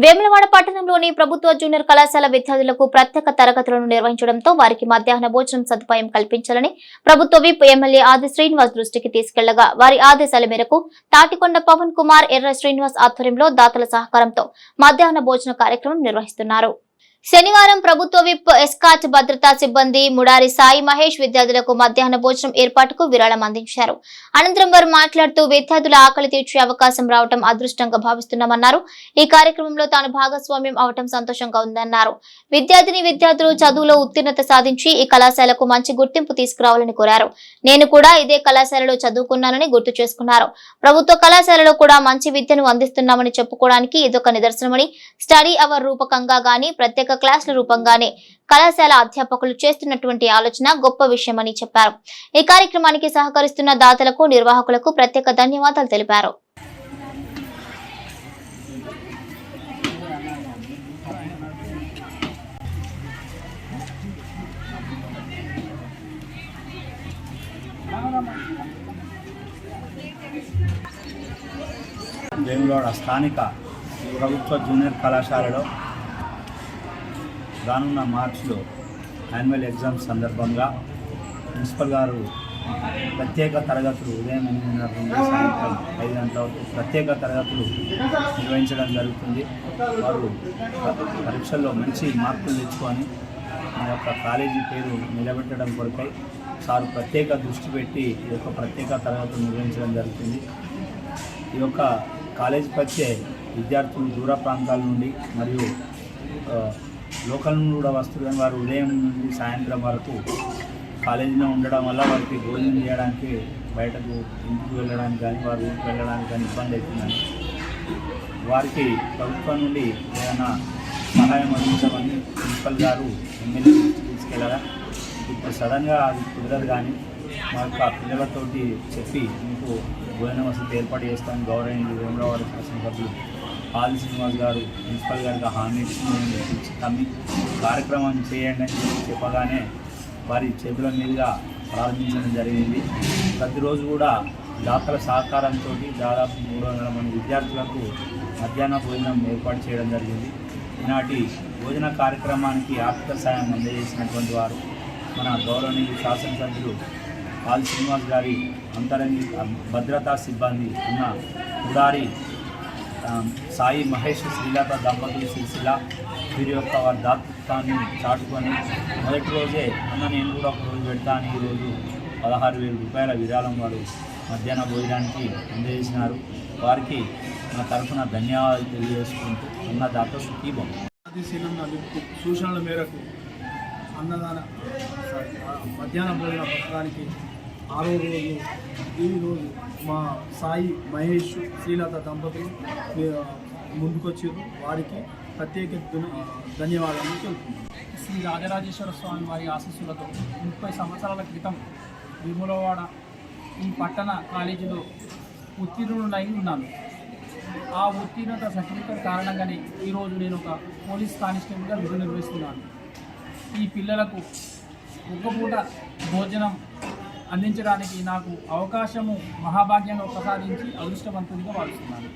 వేములవాడ పట్టణంలోని ప్రభుత్వ జూనియర్ కళాశాల విద్యార్థులకు ప్రత్యేక తరగతులను నిర్వహించడంతో వారికి మధ్యాహ్న భోజనం సదుపాయం కల్పించాలని ప్రభుత్వ విప్ ఎమ్మెల్యే ఆది శ్రీనివాస్ దృష్టికి తీసుకెళ్ళగా వారి ఆదేశాల మేరకు తాటికొండ పవన్ కుమార్ ఎర్ర శ్రీనివాస్ ఆధ్వర్యంలో దాతల సహకారంతో మధ్యాహ్న భోజన కార్యక్రమం నిర్వహిస్తున్నారు. శనివారం ప్రభుత్వ విప్ ఎస్కాట్ భద్రతా సిబ్బంది ముడారి సాయి మహేష్ విద్యార్థులకు మధ్యాహ్న భోజనం ఏర్పాటుకు విరాళం అందించారు. అనంతరం వారు మాట్లాడుతూ విద్యార్థుల ఆకలి తీర్చే అవకాశం రావడం అదృష్టంగా భావిస్తున్నామన్నారు. ఈ కార్యక్రమంలో తాను భాగస్వామ్యం అవటం సంతోషంగా ఉందన్నారు. విద్యార్థిని విద్యార్థులు చదువులో ఉత్తీర్ణత సాధించి ఈ కళాశాలకు మంచి గుర్తింపు తీసుకురావాలని కోరారు. నేను కూడా ఇదే కళాశాలలో చదువుకున్నానని గుర్తు చేసుకున్నారు. ప్రభుత్వ కళాశాలలో కూడా మంచి విద్యను అందిస్తున్నామని చెప్పుకోవడానికి ఇదొక నిదర్శనమని స్టడీ అవర్ రూపకంగా గాని ప్రత్యేక క్లాసుల రూపంగానే కళాశాల అధ్యాపకులు చేస్తున్నటువంటి ఆలోచన గొప్ప విషయమని చెప్పారు. ఈ కార్యక్రమానికి సహకరిస్తున్న దాతలకు నిర్వాహకులకు ప్రత్యేక ధన్యవాదాలు తెలిపారు. వేములవాడ స్థానిక ప్రభుత్వ జూనియర్ కళాశాలలో రానున్న మార్చిలో యాన్యువల్ ఎగ్జామ్స్ సందర్భంగా ప్రిన్సిపల్ గారు ప్రత్యేక తరగతులు ఉదయం ఎనిమిదిన్నర నుండి సాయంత్రం ఐదు గంటల వరకు ప్రత్యేక తరగతులు నిర్వహించడం జరుగుతుంది. వారు పరీక్షల్లో మంచి మార్కులు తెచ్చుకొని మా యొక్క కాలేజీ పేరు నిలబెట్టడం కొరకై సారు ప్రత్యేక దృష్టి పెట్టి ఈ యొక్క ప్రత్యేక తరగతులు నిర్వహించడం జరుగుతుంది. ఈ యొక్క కాలేజీకి వచ్చే విద్యార్థులు దూర ప్రాంతాల నుండి మరియు లోకల్ నుండి కూడా వస్తారు కానీ వారు ఉదయం నుండి సాయంత్రం వరకు కాలేజీలో ఉండడం వల్ల వారికి భోజనం చేయడానికి బయటకు ఇంటికి వెళ్ళడానికి కానీ వారు ఊరికి వెళ్ళడానికి కానీ ఇబ్బంది అవుతుందని వారికి ప్రభుత్వం నుండి ఏదైనా సహాయం అందించమని ప్రిన్సిపల్ గారు ఎమ్మెల్యే తీసుకెళ్ళారా ఇప్పుడు సడన్గా అది కుదరదు కానీ మా యొక్క పిల్లలతోటి చెప్పి మీకు భోజన వసతి ఏర్పాటు చేస్తాను గౌరవ వేమరావారి శాసనసభ్యులు పాల్ శ్రీనివాస్ గారు ప్రిన్సిపల్ గారికి హామీ ఇచ్చి కార్యక్రమం చేయండి అని చెప్పగానే వారి చేతుల మీదుగా ప్రారంభించడం జరిగింది. ప్రతిరోజు కూడా దాతల సహకారంతో దాదాపు మూడు వందల మంది విద్యార్థులకు మధ్యాహ్న భోజనం ఏర్పాటు చేయడం జరిగింది. ఈనాటి భోజన కార్యక్రమానికి ఆర్థిక సాయం అందజేసినటువంటి వారు మన గౌరవనీయులు శాసనసభ్యులు పాల్ శ్రీనివాస్ గారి అంతరంగి భద్రతా సిబ్బంది ఉన్న ఉడారి సాయి మహేష్ శ్రీలత దంపతులు సిరిసిల్ల వీరి యొక్క వారి దాతృత్వాన్ని చాటుకొని మొదటి రోజే అన్న నేను కూడా ఒక రోజు పెడతాను. ఈరోజు పదహారు వేల రూపాయల విరాళం వారు మధ్యాహ్న భోజనానికి అందజేసినారు. వారికి నా తరఫున ధన్యవాదాలు తెలియజేసుకుంటూ అన్న దాత సుఖీభం సూచనల మేరకు అన్నదాన మధ్యాహ్న భోజన పథకానికి ఆరో రోజు ఈ రోజు మా సాయి మహేష్ శ్రీలత దంపతులు ముందుకొచ్చారు. వారికి ప్రత్యేక ధన్యవాదాలు తెలుపుతున్నాను శ్రీ రాజరాజేశ్వర స్వామి వారి ఆశీస్సులతో ముప్పై సంవత్సరాల క్రితం విములవాడ ఈ పట్టణ కాలేజీలో ఉత్తీర్ణులై ఉన్నాను. ఆ ఉత్తీర్ణత సర్టిఫికేట్ కారణంగానే ఈరోజు నేను ఒక పోలీస్ కానిస్టేబుల్గా విధులు నిర్వహిస్తున్నాను. ఈ పిల్లలకు ఒక్కపూట భోజనం అందించడానికి నాకు అవకాశము మహాభాగ్యంగా ప్రసాదించి అదృష్టవంతునిగా భావిస్తున్నాను.